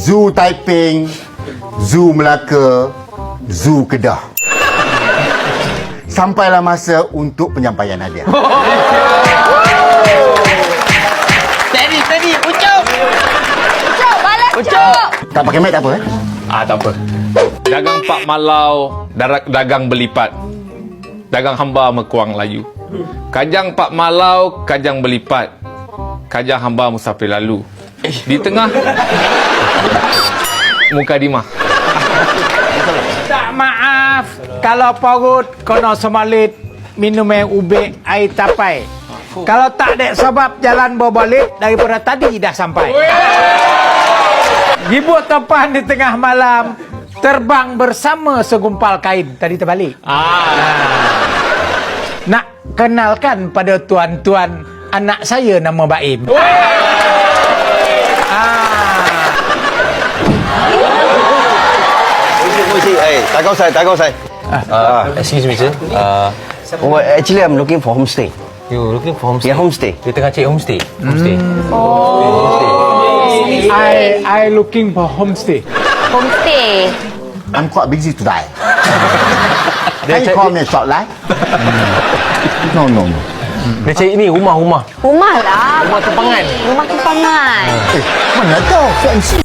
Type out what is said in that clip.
Zoo Taiping, Zoo Melaka, Zoo Kedah. Sampailah masa untuk penyampaian hadiah. Steady, steady. Ucup. Cuk, balas cuk. Tak pakai mic tak apa eh? Ah, tak apa. Dagang Pak Malau, darak, dagang belipat. Dagang hamba mekuang layu. Kajang Pak Malau, kajang belipat. Kajang hamba musafir lalu. Di tengah, muka dimah. Tak maaf kalau perut kena semalit minum air ubik air tapai. Kalau tak ada sebab jalan berbalik daripada tadi dah sampai. Gibut topan di tengah malam terbang bersama segumpal kain tadi terbalik. Ah. Nak kenalkan pada tuan-tuan anak saya nama Baim. Ah. see. Hey, takaw side, takaw side. Ah, ah, excuse me, sir. Uh, oh, actually, I'm looking for homestay. You looking for homestay? Yeah, homestay. You tengah cari homestay. Homestay. Oh. I I looking for homestay. Homestay. I'm quite busy today. Can you call me a short line? Hmm. no, no, no. Dia cari ni rumah-rumah. Rumah lah. Rumah kempangan. Rumah kempangan. Eh, mana tahu fancy.